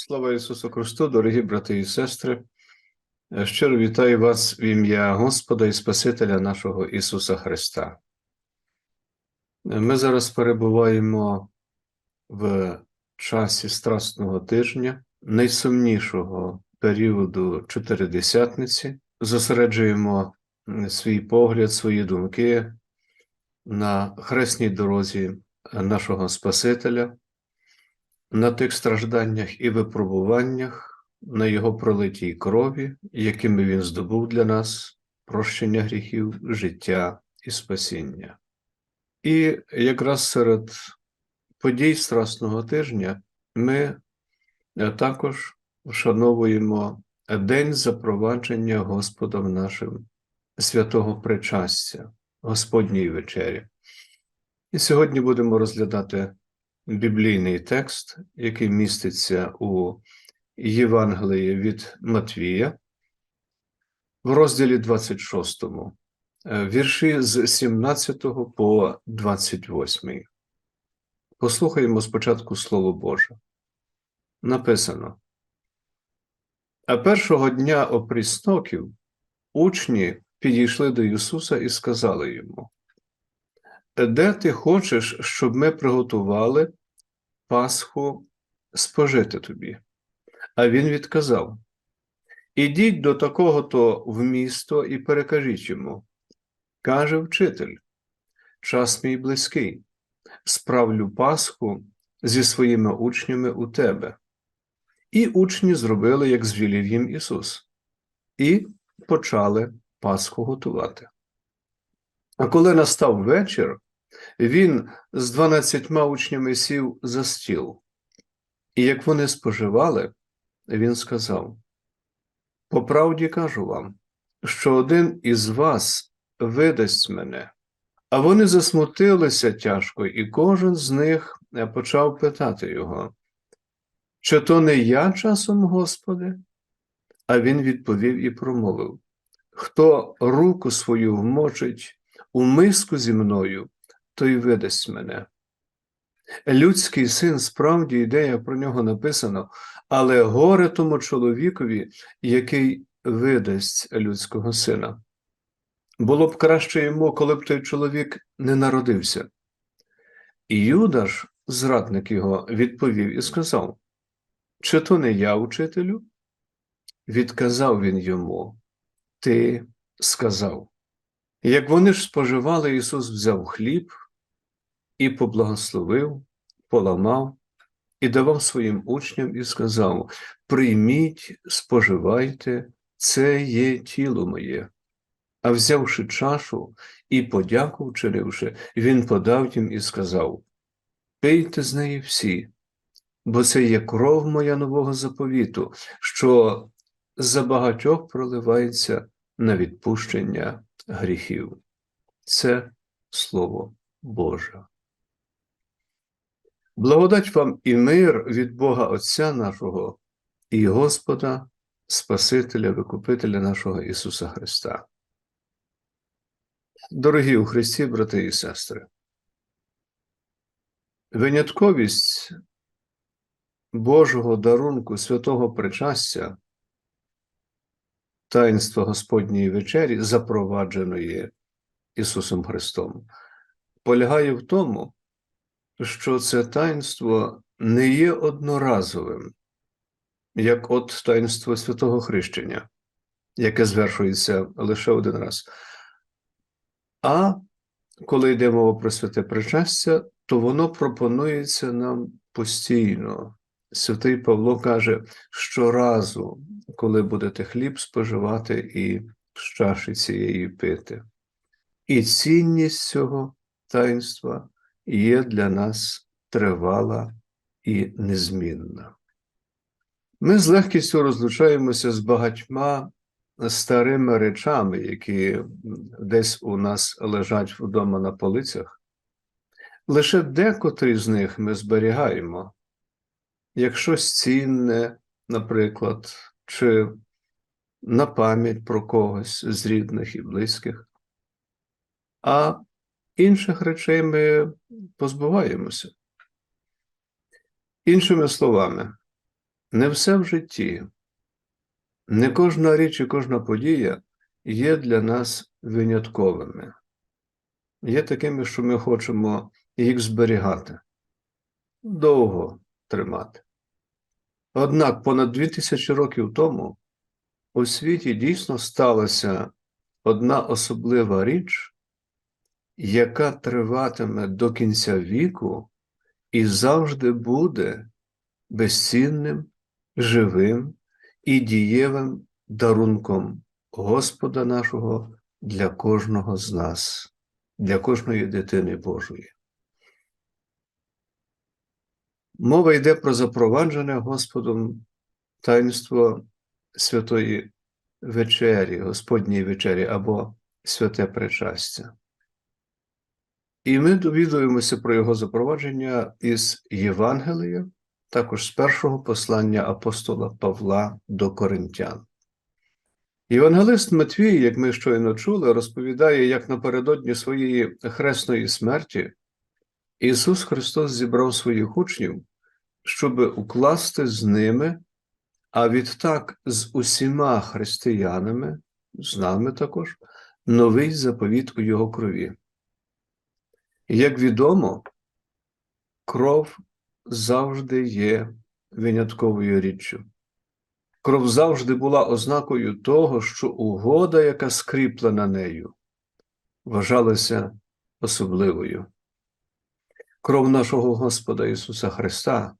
Слава Ісусу Христу, дорогі брати і сестри. Е, Щиро вітаю вас в ім'я Господа і Спасителя нашого Ісуса Христа. Е, Ми зараз перебуваємо в часі Страсного тижня, найсумнішого періоду Чотиридесятниці. Зосереджуємо свій погляд, свої думки на хресній дорозі нашого Спасителя на тих стражданнях і випробуваннях, на Його пролитій крові, якими Він здобув для нас прощення гріхів, життя і спасіння. І якраз серед подій Страсного тижня ми е, також вшановуємо День запровадження Господом нашим святого причастя, Господньої вечері. І сьогодні будемо розглядати біблійний текст, який міститься у Євангелії від Матвія, в розділі 26, е, вірші з 17 по 28. Послухаємо спочатку Слово Боже. Написано: А першого дня опрісноків учні підійшли до Ісуса і сказали йому: Де ти хочеш, щоб ми приготували Пасху спожити тобі? А він відказав: Ідіть до такого-то в місто і перекажіть йому. Каже вчитель: Час мій близький, справлю Пасху зі своїми учнями у тебе. І учні зробили, як звілів їм Ісус, і почали Пасху готувати. А коли настав вечір, він з дванадцятьма учнями сів за стіл, і як вони споживали, він сказав: По правді кажу вам, що один із вас видасть мене. А вони засмутилися тяжко, і кожен з них почав питати його, чи то не я часом, Господи? А він відповів і промовив: Хто руку свою вмочить у миску зі мною, той видасть мене. Людський син справді йде, як про нього написано, але горе тому чоловікові, який видасть людського сина. Було б краще йому, коли б той чоловік не народився. І Юда ж, зрадник його, відповів і сказав: Чи то не я, учителю? Відказав він йому, Ти сказав. Як вони ж споживали, Ісус взяв хліб і поблагословив, поламав і давав своїм учням і сказав: Прийміть, споживайте, це є тіло моє. А взявши чашу і подяку вчинивши, він подав їм і сказав: Пийте з неї всі, бо це є кров моя нового заповіту, що за багатьох проливається на відпущення гріхів. Це Слово Боже. Благодать вам і мир від Бога Отця нашого і Господа, Спасителя, Викупителя нашого Ісуса Христа. Дорогі у Христі, брати і сестри, винятковість Божого дарунку святого причастя, таїнства Господньої вечері, запровадженої Ісусом Христом, полягає в тому, що це таїнство не є одноразовим, як от таїнство святого хрещення, яке звершується лише один раз. А коли йде мова про святе причастя, то воно пропонується нам постійно. Святий Павло каже, щоразу, коли будете хліб споживати і з чаші цієї пити. І цінність цього таїнства є для нас тривала і незмінна. Ми з легкістю розлучаємося з багатьма старими речами, які десь у нас лежать вдома на полицях. Лише декотрі з них ми зберігаємо, як щось цінне, наприклад, чи на пам'ять про когось з рідних і близьких. А інших речей ми позбуваємося. Іншими словами, Не все в житті, не кожна річ і кожна подія є для нас винятковими, є такими, що ми хочемо їх зберігати, довго тримати. Однак понад 2000 років тому у світі дійсно сталася одна особлива річ, яка триватиме до кінця віку і завжди буде безцінним, живим і дієвим дарунком Господа нашого для кожного з нас, для кожної дитини Божої. Мова йде про запроваджене Господом таїнство Святої Вечері, Господньої вечері або святе причастя. І ми довідуємося про його запровадження із Євангелія, також з першого послання апостола Павла до Коринтян. Євангелист Матвій, як ми щойно чули, розповідає, як напередодні своєї хресної смерті Ісус Христос зібрав своїх учнів, щоб укласти з ними, а відтак з усіма християнами, з нами також, новий заповіт у Його крові. Як відомо, кров завжди є винятковою річчю. Кров завжди була ознакою того, що угода, яка скріплена нею, вважалася особливою. Кров нашого Господа Ісуса Христа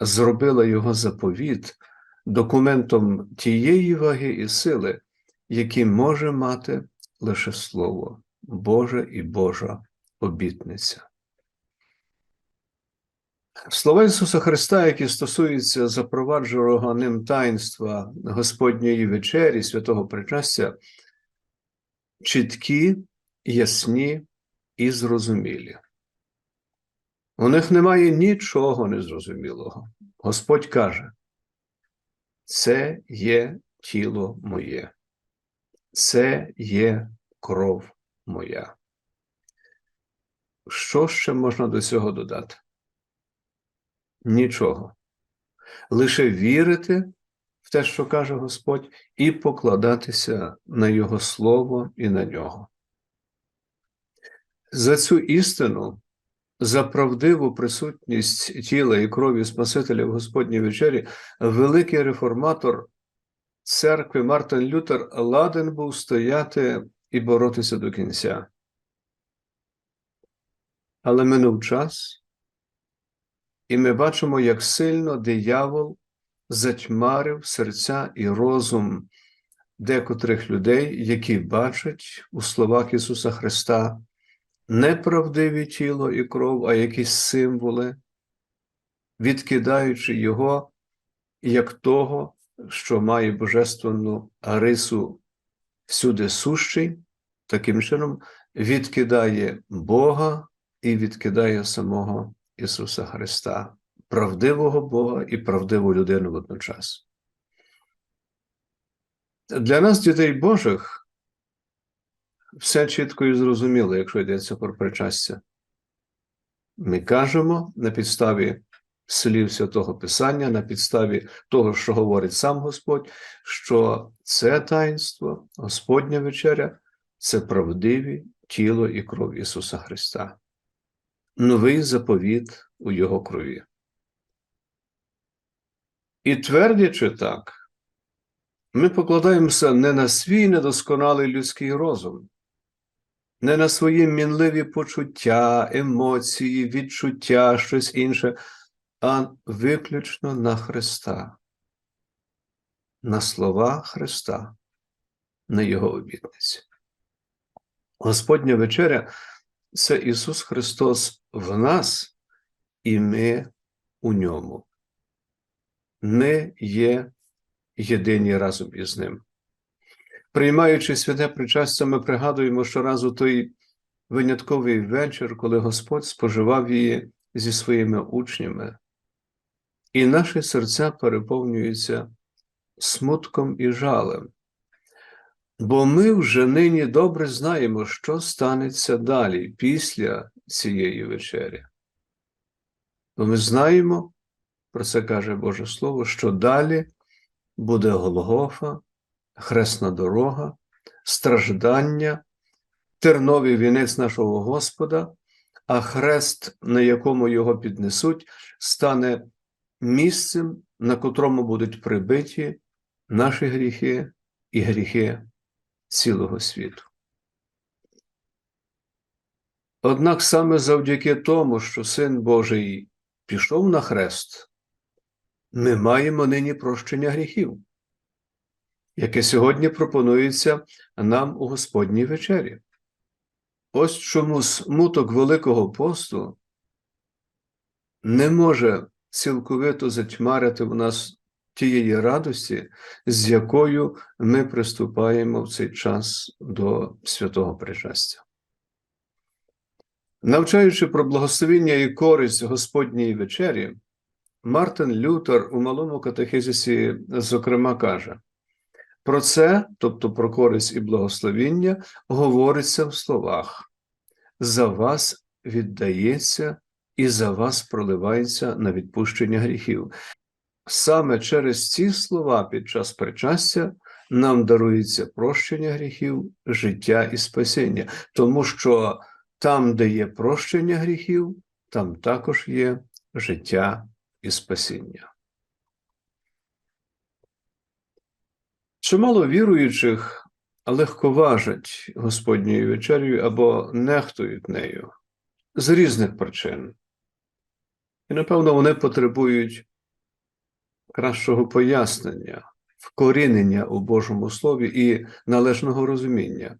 зробила Його заповіт документом тієї ваги і сили, які може мати лише Слово Боже і Божа обітниця. Слова Ісуса Христа, які стосуються запровадженого ним таїнства Господньої вечері, святого причастя, чіткі, ясні і зрозумілі. У них немає нічого незрозумілого. Господь каже: це є тіло моє, це є кров моя. Що ще можна до цього додати? Нічого. Лише вірити в те, що каже Господь, і покладатися на Його Слово і на нього. За цю істину, за правдиву присутність тіла і крові Спасителя в Господній вечері, великий реформатор церкви Мартин Лютер ладен був стояти і боротися до кінця. Але минув час, і ми бачимо, як сильно диявол затьмарив серця і розум декотрих людей, які бачать у словах Ісуса Христа неправдиві тіло і кров, а якісь символи, відкидаючи Його як того, що має божественну рису всюди сущий, таким чином відкидає Бога і відкидає самого Ісуса Христа, правдивого Бога і правдиву людину водночас. Для нас, дітей Божих, все чітко і зрозуміло, якщо йдеться про причастя. Ми кажемо на підставі слів святого Писання, на підставі того, що говорить сам Господь, що це таїнство, Господня вечеря це правдиві тіло і кров Ісуса Христа новий заповіт у Його крові. І твердячи так, ми покладаємося не на свій недосконалий людський розум, не на свої мінливі почуття, емоції, відчуття, щось інше, а виключно на Христа, на слова Христа, на Його обітниці. Господня вечеря це Ісус Христос в нас, і ми у ньому. Ми є єдині разом із Ним. Приймаючи святе причастя, ми пригадуємо щоразу той винятковий вечір, коли Господь споживав її зі своїми учнями, і наші серця переповнюються смутком і жалем. Бо ми вже нині добре знаємо, що станеться далі після цієї вечері. Бо ми знаємо, про це каже Боже Слово, що далі буде Голгофа, хресна дорога, страждання, терновий вінець нашого Господа, а хрест, на якому його піднесуть, стане місцем, на котрому будуть прибиті наші гріхи і гріхи цілого світу. Однак саме завдяки тому, що Син Божий пішов на хрест, ми маємо нині прощення гріхів, яке сьогодні пропонується нам у Господній вечері. Ось чому смуток Великого посту не може цілковито затьмарити в нас тієї радості, з якою ми приступаємо в цей час до святого причастя. Навчаючи про благословіння і користь Господньої вечері, Мартин Лютер у малому катехизисі, зокрема, каже: про це, тобто про користь і благословіння, говориться в словах: за вас віддається і за вас проливається на відпущення гріхів. Саме через ці слова під час причастя нам дарується прощення гріхів, життя і спасіння, тому що там, де є прощення гріхів, там також є життя і спасіння. Чимало віруючих легковажать Господньою вечерю або нехтують нею з різних причин. І, напевно, вони потребують кращого пояснення, вкорінення у Божому Слові і належного розуміння.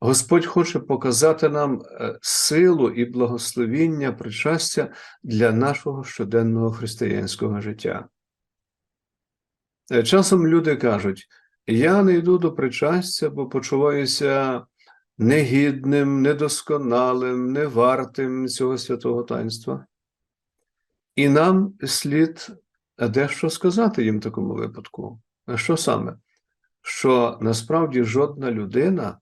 Господь хоче показати нам е, силу і благословіння причастя для нашого щоденного християнського життя. Е, часом люди кажуть: я не йду до причастя, бо почуваюся негідним, недосконалим, невартим цього святого таїнства. І нам слід дещо сказати їм в такому випадку. А що саме? Що насправді жодна людина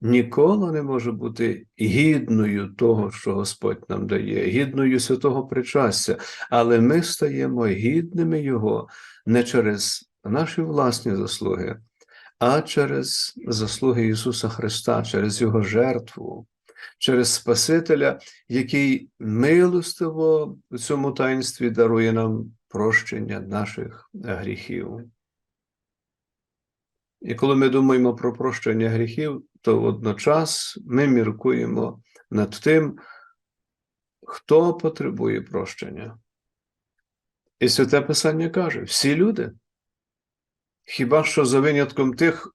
ніколи не може бути гідною того, що Господь нам дає, гідною святого причастя, але ми стаємо гідними Його не через наші власні заслуги, а через заслуги Ісуса Христа, через Його жертву. Через Спасителя, який милостиво у цьому таїнстві дарує нам прощення наших гріхів. І коли ми думаємо про прощення гріхів, то водночас ми міркуємо над тим, хто потребує прощення. І святе Писання каже: всі люди. Хіба що за винятком тих,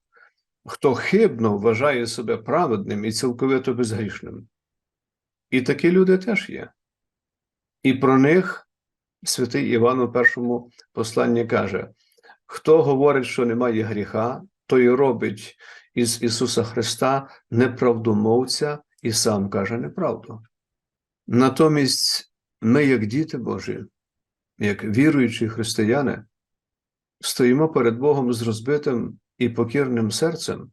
хто хибно вважає себе праведним і цілковито безгрішним. І такі люди теж є. І про них святий Іван у першому посланні каже: хто говорить, що немає гріха, той робить із Ісуса Христа неправдомовця і сам каже неправду. Натомість ми, як діти Божі, як віруючі християни, стоїмо перед Богом з розбитим і покірним серцем,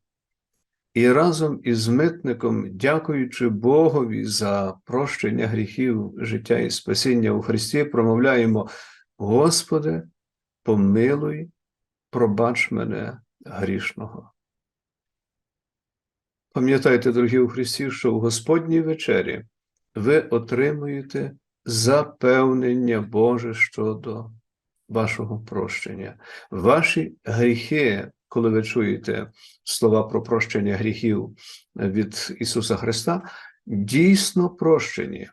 і разом із митником, дякуючи Богові за прощення гріхів, життя і спасіння у Христі, промовляємо: Господи, помилуй, пробач мене грішного. Пам'ятайте, дорогі у Христі, що в Господній вечері ви отримуєте запевнення Боже щодо вашого прощення. Ваші гріхи, коли ви чуєте слова про прощення гріхів від Ісуса Христа, дійсно прощені,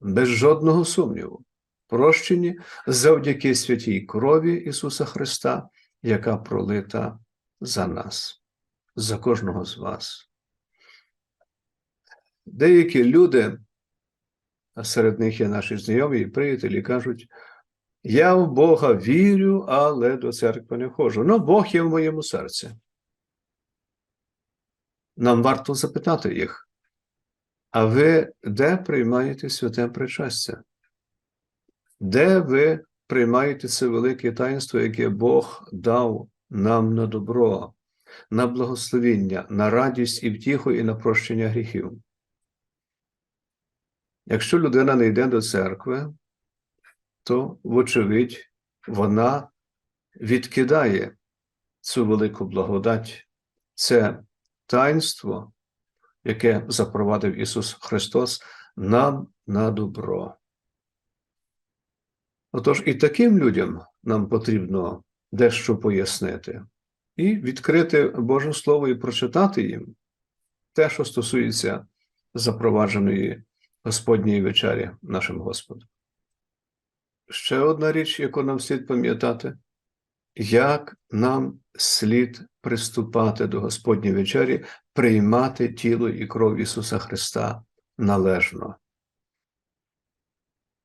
без жодного сумніву, прощені завдяки святій крові Ісуса Христа, яка пролита за нас, за кожного з вас. Деякі люди, серед них є наші знайомі і приятелі, кажуть, я в Бога вірю, але до церкви не ходжу. Ну, Бог є в моєму серці. Нам варто запитати їх, а ви де приймаєте святе причастя? Де ви приймаєте це велике таїнство, яке Бог дав нам на добро, на благословіння, на радість і втіху, і на прощення гріхів? Якщо людина не йде до церкви, то, вочевидь, вона відкидає цю велику благодать, це таїнство, яке запровадив Ісус Христос нам на добро. Отож, і таким людям нам потрібно дещо пояснити і відкрити Боже Слово і прочитати їм те, що стосується запровадженої Господньої вечері нашим Господом. Ще одна річ, яку нам слід пам'ятати, як нам слід приступати до Господньої вечері, приймати тіло і кров Ісуса Христа належно.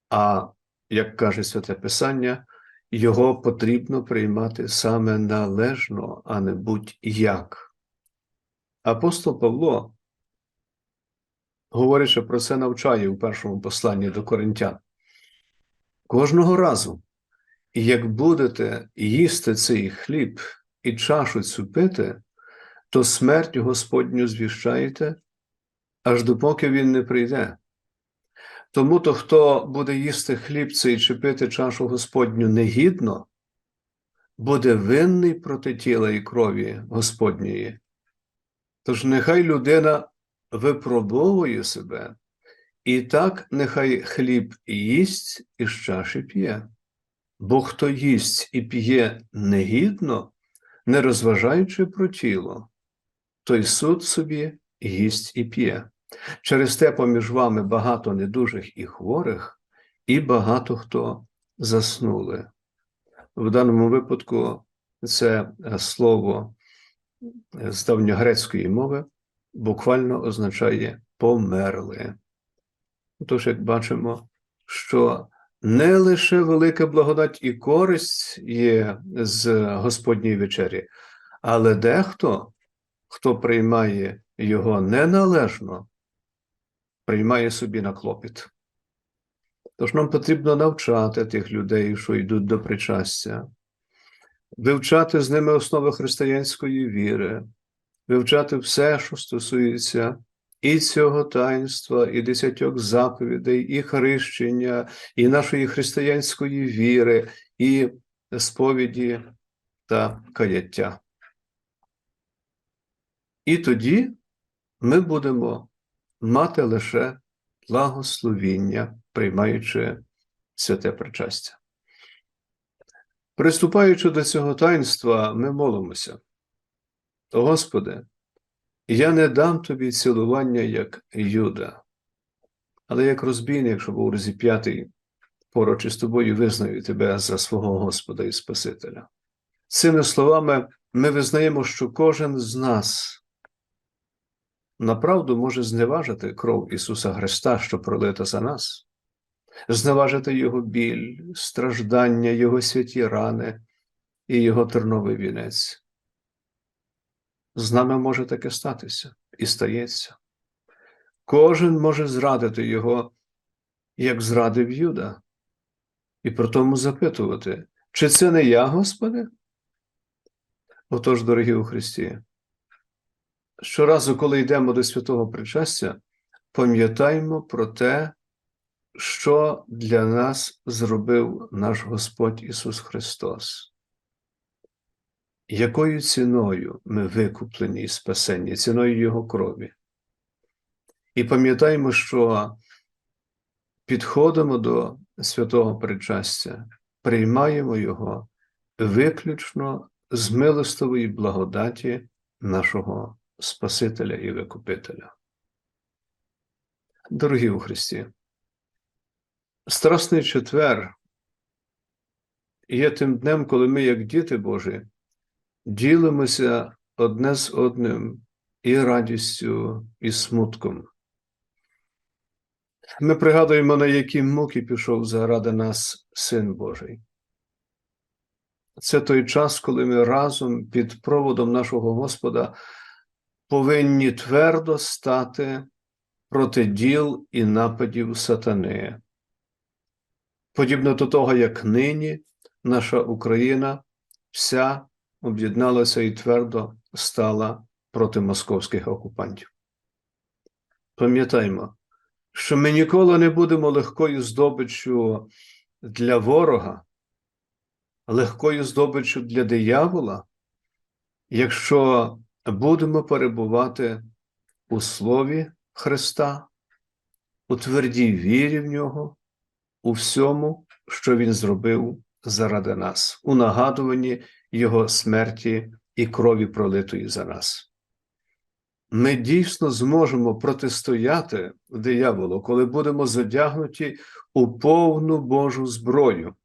А як каже Святе Писання, його потрібно приймати саме належно, а не будь-як. Апостол Павло, говорячи про це, навчає у першому посланні до Коринтян. Кожного разу, як будете їсти цей хліб і чашу цю пити, то смерть Господню звіщаєте, аж допоки він не прийде. Тому то, хто буде їсти хліб цей чи пити чашу Господню негідно, буде винний проти тіла і крові Господньої. Тож нехай людина випробовує себе, і так нехай хліб їсть і з чаші п'є. Бо хто їсть і п'є негідно, не розважаючи про тіло, той суд собі їсть і п'є. Через те поміж вами багато недужих і хворих, і багато хто заснули. В даному випадку це слово з давньогрецької мови буквально означає померли. Тож, як бачимо, що не лише велика благодать і користь є з Господньої вечері, але дехто, хто приймає його неналежно, приймає собі на клопіт. Тож нам потрібно навчати тих людей, що йдуть до причастя, вивчати з ними основи християнської віри, вивчати все, що стосується і цього таїнства, і десятьох заповідей, і хрещення, і нашої християнської віри, і сповіді та каяття. І тоді ми будемо мати лише благословіння, приймаючи святе причастя. Приступаючи до цього таїнства, ми молимося. Господи, я не дам тобі цілування, як Юда, але як розбійник, якщо був розіп'ятий, поруч із тобою визнаю тебе за свого Господа і Спасителя. Цими словами ми визнаємо, що кожен з нас направду може зневажити кров Ісуса Христа, що пролита за нас, зневажити Його біль, страждання, Його святі рани і Його терновий вінець. З нами може таке статися і стається. Кожен може зрадити Його, як зрадив Юда, і про тому запитувати, чи це не я, Господи? Отож, дорогі у Христі, щоразу, коли йдемо до святого причастя, пам'ятаємо про те, що для нас зробив наш Господь Ісус Христос. Якою ціною ми викуплені і спасені, ціною Його крові. І пам'ятаємо, що підходимо до святого причастя, приймаємо Його виключно з милостивої благодаті нашого Спасителя і Викупителя. Дорогі у Христі, Страсний четвер є тим днем, коли ми, як діти Божі, ділимося одне з одним і радістю, і смутком. Ми пригадуємо, на які муки пішов заради нас Син Божий. Це той час, коли ми разом під проводом нашого Господа повинні твердо стати проти діл і нападів сатани. Подібно до того, як нині наша Україна вся об'єдналася і твердо стала проти московських окупантів. Пам'ятаймо, що ми ніколи не будемо легкою здобиччю для ворога, легкою здобиччю для диявола, якщо будемо перебувати у Слові Христа, у твердій вірі в Нього, у всьому, що Він зробив заради нас, у нагадуванні Його смерті і крові пролитої за нас. Ми дійсно зможемо протистояти дияволу, коли будемо задягнуті у повну Божу зброю.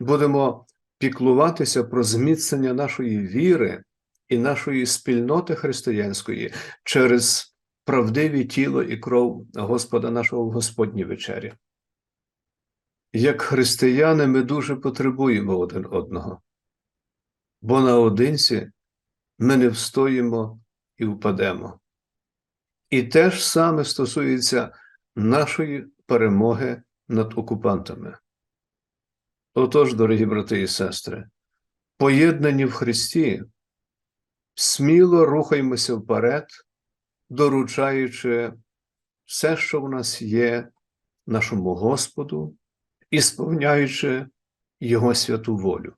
Будемо піклуватися про зміцнення нашої віри і нашої спільноти християнської через правдиві тіло і кров Господа нашого в Господній вечері. Як християни, ми дуже потребуємо один одного, бо наодинці ми не встоїмо і впадемо. І те ж саме стосується нашої перемоги над окупантами. Отож, дорогі брати і сестри, поєднані в Христі, сміло рухаймося вперед, доручаючи все, що в нас є, нашому Господу і сповняючи Його святу волю.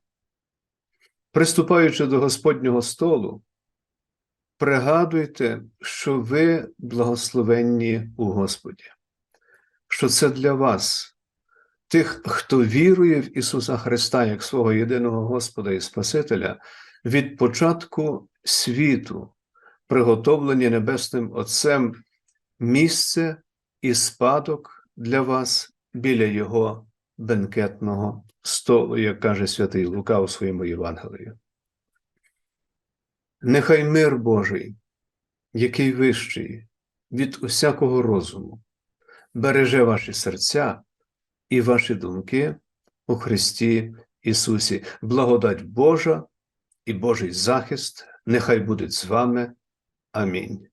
Приступаючи до Господнього столу, пригадуйте, що ви благословенні у Господі, що це для вас, тих, хто вірує в Ісуса Христа як свого єдиного Господа і Спасителя, від початку світу, приготовлені Небесним Отцем місце і спадок для вас біля Його бенкетного столу, як каже святий Лука у своєму Євангелії. Нехай мир Божий, який вищий від усякого розуму, береже ваші серця і ваші думки у Христі Ісусі. Благодать Божа і Божий захист нехай буде з вами. Амінь.